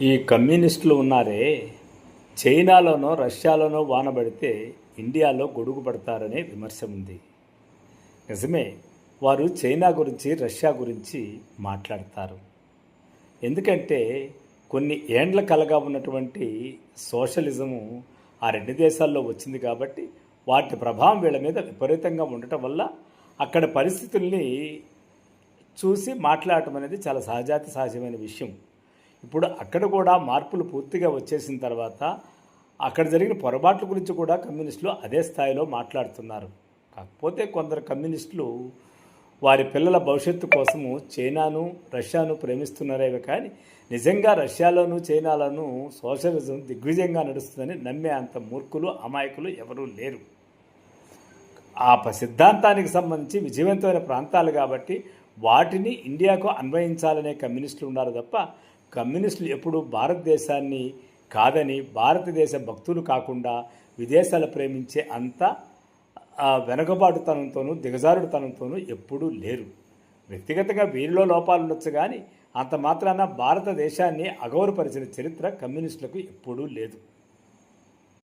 ఈ కమ్యూనిస్టులు ఉన్నారే చైనాలోనో రష్యాలోనో వాన పడితే ఇండియాలో గొడుగు పడతారనే విమర్శ ఉంది. నిజమే వారు చైనా గురించి రష్యా గురించి మాట్లాడతారు. ఎందుకంటే కొన్ని ఏండ్ల కలగా ఉన్నటువంటి సోషలిజము ఆ రెండు దేశాల్లో వచ్చింది కాబట్టి వాటి ప్రభావం వీళ్ళ మీద విపరీతంగా ఉండటం వల్ల అక్కడ పరిస్థితుల్ని చూసి మాట్లాడటం అనేది చాలా సహజాతి సహజమైన విషయం. ఇప్పుడు అక్కడ కూడా మార్పులు పూర్తిగా వచ్చేసిన తర్వాత అక్కడ జరిగిన పొరపాట్ల గురించి కూడా కమ్యూనిస్టులు అదే స్థాయిలో మాట్లాడుతున్నారు. కాకపోతే కొందరు కమ్యూనిస్టులు వారి పిల్లల భవిష్యత్తు కోసము చైనాను రష్యాను ప్రేమిస్తున్నారేవి కానీ నిజంగా రష్యాలోను చైనాలోను సోషలిజం దిగ్విజయంగా నడుస్తుందని నమ్మే అంత మూర్ఖులు అమాయకులు ఎవరూ లేరు. ఆ ప- సిద్ధాంతానికి సంబంధించి విజయవంతమైన ప్రాంతాలు కాబట్టి వాటిని ఇండియాకు అన్వయించాలనే కమ్యూనిస్టులు ఉన్నారు తప్ప కమ్యూనిస్టులు ఎప్పుడూ భారతదేశాన్ని కాదని భారతదేశ భక్తులు కాకుండా విదేశాలు ప్రేమించే అంత వెనుకబాటుతనంతోనూ దిగజారుడుతనంతోనూ ఎప్పుడూ లేరు. వ్యక్తిగతంగా వీరిలో లోపాలు ఉండొచ్చు కానీ అంత మాత్రాన భారతదేశాన్ని అగౌరపరిచిన చరిత్ర కమ్యూనిస్టులకు ఎప్పుడూ లేదు.